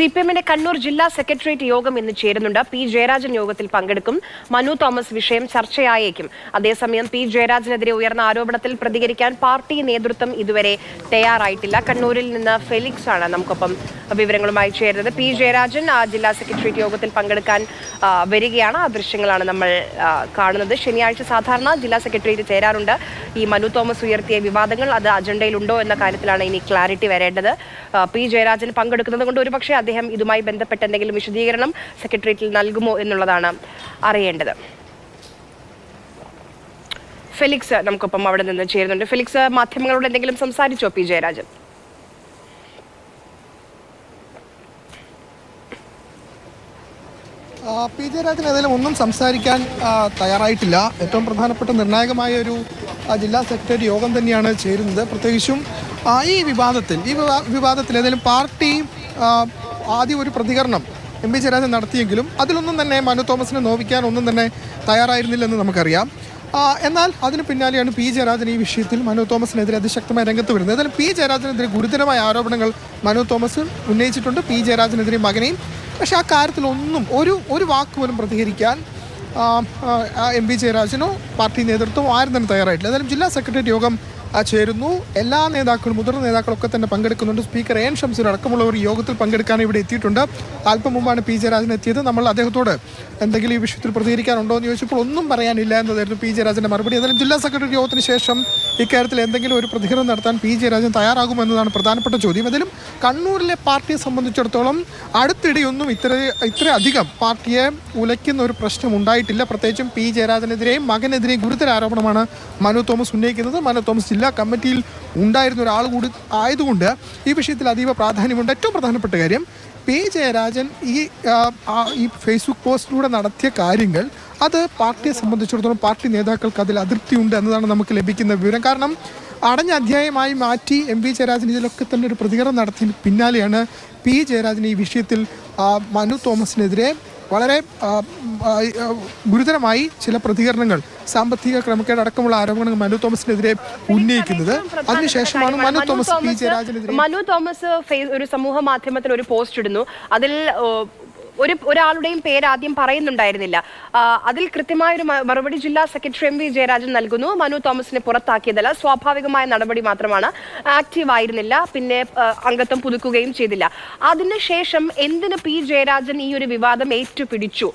C P എമ്മിന്റെ കണ്ണൂർ ജില്ലാ secretariat യോഗം ഇന്ന് ചേരുന്നുണ്ട്. പി ജയരാജൻ യോഗത്തിൽ പങ്കെടുക്കും. മനു തോമസ് വിഷയം ചർച്ചയായേക്കും. അതേസമയം പി ജയരാജനെതിരെ ഉയർന്ന ആരോപണത്തിൽ പ്രതികരിക്കാൻ പാർട്ടി നേതൃത്വം ഇതുവരെ തയ്യാറായിട്ടില്ല. കണ്ണൂരിൽ നിന്ന് ഫെലിക്സ് ആണ് നമുക്കൊപ്പം വിവരങ്ങളുമായി ചേരുന്നത്. പി ജയരാജൻ ആ ജില്ലാ സെക്രട്ടേറിയറ്റ് യോഗത്തിൽ പങ്കെടുക്കാൻ വരികയാണ്. ആ ദൃശ്യങ്ങളാണ് നമ്മൾ കാണുന്നത്. ശനിയാഴ്ച സാധാരണ ജില്ലാ സെക്രട്ടേറിയറ്റ് ചേരാറുണ്ട്. ഈ മനു തോമസ് ഉയർത്തിയ വിവാദങ്ങൾ അത് അജണ്ടയിലുണ്ടോ എന്ന കാര്യത്തിലാണ് ഇനി ക്ലാരിറ്റി വരേണ്ടത്. പി ജയരാജൻ പങ്കെടുക്കുന്നത് കൊണ്ട് ഒരുപക്ഷെ ഇതുമായി ബന്ധപ്പെട്ട എന്തെങ്കിലും വിശദീകരണം സെക്രട്ടേറിയറ്റിൽ നൽകുമോ എന്നുള്ളതാണ് അറിയേണ്ടത്. ഫെലിക്സ് നമുക്കൊപ്പം അവിടെ നിന്ന് ചേരുന്നുണ്ട്. ഫെലിക്സ് മാധ്യമങ്ങളോട് എന്തെങ്കിലും സംസാരിച്ചോ പി. ജയരാജൻ? പി. ജയരാജൻ ഏതായാലും ഒന്നും സംസാരിക്കാൻ തയ്യാറായിട്ടില്ല. ഏറ്റവും പ്രധാനപ്പെട്ട നിർണായകമായ ഒരു ജില്ലാ സെക്രട്ടറി യോഗം തന്നെയാണ് ചേരുന്നത്. പ്രത്യേകിച്ചും ഈ വിവാദത്തിൽ ഈ വിവാദത്തിൽ ഏതായാലും പാർട്ടി ആദ്യം ഒരു പ്രതികരണം എം പി ജയരാജൻ നടത്തിയെങ്കിലും അതിലൊന്നും തന്നെ മനു തോമസിനെ നോവിക്കാൻ ഒന്നും തന്നെ തയ്യാറായിരുന്നില്ലെന്ന് നമുക്കറിയാം. എന്നാൽ അതിന് പിന്നാലെയാണ് പി ജയരാജൻ ഈ വിഷയത്തിൽ മനു തോമസിനെതിരെ അതിശക്തമായി രംഗത്ത് വരുന്നത്. ഏതായാലും പി ജയരാജനെതിരെ ഗുരുതരമായ ആരോപണങ്ങൾ മനു തോമസ് ഉന്നയിച്ചിട്ടുണ്ട് പി ജയരാജനെതിരെ മകനെയും. പക്ഷേ ആ കാര്യത്തിൽ ഒന്നും ഒരു ഒരു വാക്ക് പോലും പ്രതികരിക്കാൻ എം പി ജയരാജനോ പാർട്ടി നേതൃത്വമോ ആരും തന്നെ തയ്യാറായിട്ടില്ല. ഏതായാലും ജില്ലാ സെക്രട്ടേറിയറ്റ് യോഗം ചേരുന്നു. എല്ലാ നേതാക്കളും മുതിർന്ന നേതാക്കളൊക്കെ തന്നെ പങ്കെടുക്കുന്നുണ്ട്. സ്പീക്കർ എൻ ഷംസീർ അടക്കമുള്ളവർ യോഗത്തിൽ പങ്കെടുക്കാൻ ഇവിടെ എത്തിയിട്ടുണ്ട്. അല്പം മുമ്പാണ് പി ജയരാജൻ എത്തിയത് നമ്മൾ അദ്ദേഹത്തോട് എന്തെങ്കിലും ഈ വിഷയത്തിൽ പ്രതികരിക്കാനുണ്ടോ എന്ന് ചോദിച്ചപ്പോൾ ഒന്നും പറയാനില്ല എന്നതായിരുന്നു പി ജയരാജന്റെ മറുപടി. ഏതായാലും ജില്ലാ സെക്രട്ടറി യോഗത്തിന് ശേഷം ഇക്കാര്യത്തിൽ എന്തെങ്കിലും ഒരു പ്രതികരണം നടത്താൻ പി ജയരാജൻ തയ്യാറാകുമെന്നതാണ് പ്രധാനപ്പെട്ട ചോദ്യം. ഏതായാലും കണ്ണൂരിലെ പാർട്ടിയെ സംബന്ധിച്ചിടത്തോളം അടുത്തിടെയൊന്നും ഇത്ര ഇത്രയധികം പാർട്ടിയെ ഉലയ്ക്കുന്ന ഒരു പ്രശ്നം ഉണ്ടായിട്ടില്ല. പ്രത്യേകിച്ചും പി ജയരാജനെതിരെയും മകനെതിരെയും ഗുരുതര ആരോപണമാണ് മനു തോമസ് ഉന്നയിക്കുന്നത്. മനു തോമസ് ജില്ലാ കമ്മിറ്റിയിൽ ഉണ്ടായിരുന്ന ഒരാൾ കൂടി ആയതുകൊണ്ട് ഈ വിഷയത്തിൽ അതീവ പ്രാധാന്യമുണ്ട്. ഏറ്റവും പ്രധാനപ്പെട്ട കാര്യം പി ജയരാജൻ ഈ ഈ ഫേസ്ബുക്ക് പോസ്റ്റിലൂടെ നടത്തിയ കാര്യങ്ങൾ അത് പാർട്ടിയെ സംബന്ധിച്ചിടത്തോളം പാർട്ടി നേതാക്കൾക്ക് അതിൽ അതൃപ്തിയുണ്ട് എന്നതാണ് നമുക്ക് ലഭിക്കുന്ന വിവരം. കാരണം അടഞ്ഞ അധ്യായമായി മാറ്റി എം പി ജയരാജൻ ഇതിലൊക്കെ തന്നെ ഒരു പ്രതികരണം നടത്തിയതിന് പിന്നാലെയാണ് പി ജയരാജൻ ഈ വിഷയത്തിൽ മനു തോമസിനെതിരെ വളരെ ഗുരുതരമായി ചില പ്രതികരണങ്ങൾ സാമ്പത്തിക ക്രമക്കേട് അടക്കമുള്ള ആരോപണങ്ങൾ മനു തോമസിനെതിരെ ഉന്നയിക്കുന്നത്. അതിനുശേഷമാണ് മനു തോമസ് പി ജയരാജനെതിരെ മനു തോമസ് ഒരു സമൂഹ മാധ്യമത്തിൽ ഒരു പോസ്റ്റ് ഇടുന്നു. അതിൽ ഒരു ഒരാളുടെയും പേര് ആദ്യം പറയുന്നുണ്ടായിരുന്നില്ല. അതിൽ കൃത്യമായ ഒരു മറുപടി ജില്ലാ സെക്രട്ടറി എം വി ജയരാജൻ നൽകുന്നു. മനു തോമസിനെ പുറത്താക്കിയതല്ല. സ്വാഭാവികമായ നടപടി മാത്രമാണ്. ആക്റ്റീവ് ആയിരുന്നില്ല. പിന്നെ അംഗത്വം പുതുക്കുകയും ചെയ്തില്ല. അതിനുശേഷം എന്തിന് പി ജയരാജൻ ഈ ഒരു വിവാദം ഏറ്റുപിടിച്ചു?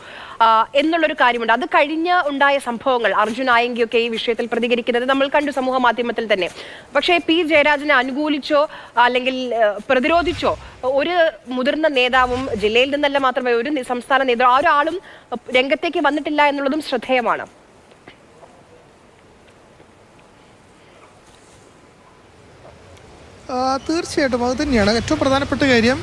എന്നുള്ളൊരു കാര്യമുണ്ട്. അത് കഴിഞ്ഞ് ഉണ്ടായ സംഭവങ്ങൾ അർജുൻ ആയെങ്കിയൊക്കെ ഈ വിഷയത്തിൽ പ്രതികരിക്കുന്നത് നമ്മൾ കണ്ടു സമൂഹ മാധ്യമത്തിൽ തന്നെ. പക്ഷേ പി ജയരാജനെ അനുകൂലിച്ചോ അല്ലെങ്കിൽ പ്രതിരോധിച്ചോ ഒരു മുതിർന്ന നേതാവും ജില്ലയിൽ നിന്നല്ല മാത്രമേ ഒരു സംസ്ഥാന നേതൃത്വം ഒരാളും രംഗത്തേക്ക് വന്നിട്ടില്ല എന്നുള്ളതും ശ്രദ്ധേയമാണ്. തീർച്ചയായിട്ടും അത് തന്നെയാണ്. ഏറ്റവും പ്രധാനപ്പെട്ട കാര്യം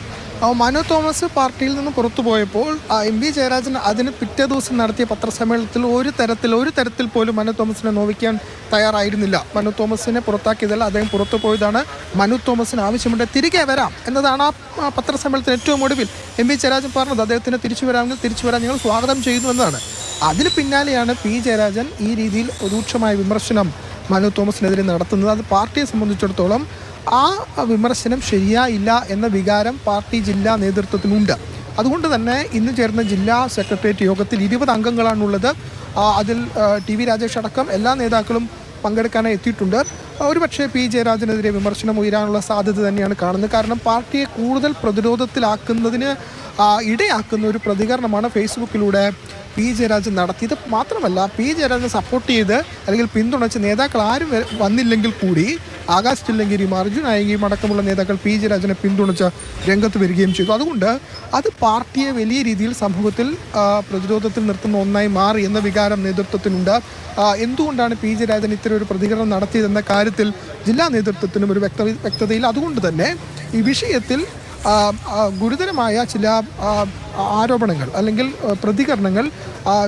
മനു തോമസ് പാർട്ടിയിൽ നിന്ന് പുറത്തു പോയപ്പോൾ എം വി ജയരാജൻ അതിന് പിറ്റേ ദിവസം നടത്തിയ പത്രസമ്മേളനത്തിൽ ഒരു തരത്തിൽ ഒരു തരത്തിൽ പോലും മനു തോമസിനെ നോവിക്കാൻ തയ്യാറായിരുന്നില്ല. മനു തോമസിനെ പുറത്താക്കിയതല്ല അദ്ദേഹം പുറത്തു പോയതാണ്. മനു തോമസിന് ആവശ്യമുണ്ട് തിരികെ വരാം എന്നതാണ് ആ പത്രസമ്മേളനത്തിന് ഏറ്റവും ഒടുവിൽ എം വി ജയരാജൻ പറഞ്ഞത്. അദ്ദേഹത്തിന് തിരിച്ചു വരാമെങ്കിൽ തിരിച്ചു വരാൻ ഞങ്ങൾ സ്വാഗതം ചെയ്യുന്നു എന്നതാണ് അതിന് പിന്നാലെയാണ് പി ജയരാജൻ ഈ രീതിയിൽ രൂക്ഷമായ വിമർശനം മനു തോമസിനെതിരെ നടത്തുന്നത്. അത് പാർട്ടിയെ സംബന്ധിച്ചിടത്തോളം ആ വിമർശനം ശരിയായില്ല എന്ന വികാരം പാർട്ടി ജില്ലാ നേതൃത്വത്തിനുണ്ട് അതുകൊണ്ട് തന്നെ ഇന്ന് ചേർന്ന ജില്ലാ സെക്രട്ടേറിയറ്റ് യോഗത്തിൽ ഇരുപത് അംഗങ്ങളാണുള്ളത്. അതിൽ ടി വി രാജേഷ് അടക്കം എല്ലാ നേതാക്കളും പങ്കെടുക്കാനായി എത്തിയിട്ടുണ്ട്. ഒരുപക്ഷെ പി ജയരാജനെതിരെ വിമർശനം ഉയരാനുള്ള സാധ്യത തന്നെയാണ് കാണുന്നത്. കാരണം പാർട്ടിയെ കൂടുതൽ പ്രതിരോധത്തിലാക്കുന്നതിന് ഇടയാക്കുന്ന ഒരു പ്രതികരണമാണ് ഫേസ്ബുക്കിലൂടെ പി ജയരാജൻ നടത്തിയത്. മാത്രമല്ല പി ജയരാജൻ സപ്പോർട്ട് ചെയ്ത് അല്ലെങ്കിൽ പിന്തുണച്ച് നേതാക്കൾ ആരും വന്നില്ലെങ്കിൽ കൂടി ആകാശ് ചില്ലങ്കിരിയും അർജുൻ അയങ്കിയും അടക്കമുള്ള നേതാക്കൾ പി ജെ രാജനെ പിന്തുണച്ച് രംഗത്ത് വരികയും ചെയ്തു. അതുകൊണ്ട് അത് പാർട്ടിയെ വലിയ രീതിയിൽ സമൂഹത്തിൽ പ്രതിരോധത്തിൽ നിർത്തുന്ന ഒന്നായി മാറി എന്ന വികാരം നേതൃത്വത്തിനുണ്ട്. എന്തുകൊണ്ടാണ് പി ജെ രാജൻ ഇത്തരം ഒരു പ്രതികരണം നടത്തിയതെന്ന കാര്യത്തിൽ ജില്ലാ നേതൃത്വത്തിനും ഒരു വ്യക്ത വ്യക്തതയിൽ അതുകൊണ്ട് തന്നെ ഈ വിഷയത്തിൽ ഗുരുതരമായ ചില ആരോപണങ്ങൾ അല്ലെങ്കിൽ പ്രതികരണങ്ങൾ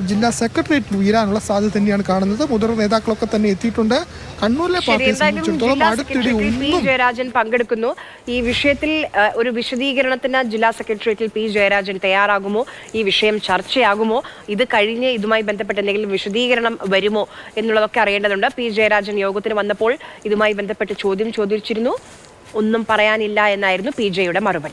ജില്ലാ സെക്രട്ടേറിയറ്റിൽ ഉയരാനുള്ള സാധ്യത തന്നെയാണ് കാണുന്നത്. മുതിർന്ന നേതാക്കളൊക്കെ തന്നെ എത്തിയിട്ടുണ്ട്. കണ്ണൂരിലെ പാർട്ടി പാർട്ടിയെ സംബന്ധിച്ചിടത്തോളം അടുത്തിടെ സെക്രട്ടറി പി ജയരാജൻ പങ്കെടുക്കുന്നു. ഈ വിഷയത്തിൽ ഒരു വിശദീകരണത്തിന് ജില്ലാ സെക്രട്ടേറിയറ്റിൽ പി ജയരാജൻ തയ്യാറാകുമോ? ഈ വിഷയം ചർച്ചയാകുമോ? ഇത് കഴിഞ്ഞ് ഇതുമായി ബന്ധപ്പെട്ട് എന്തെങ്കിലും വിശദീകരണം വരുമോ എന്നുള്ളതൊക്കെ അറിയേണ്ടതുണ്ട്. പി ജയരാജൻ യോഗത്തിന് വന്നപ്പോൾ ഇതുമായി ബന്ധപ്പെട്ട് ചോദ്യം ചോദിച്ചിരുന്നു. ഒന്നും പറയാനില്ല എന്നായിരുന്നു പി ജെയുടെ മറുപടി.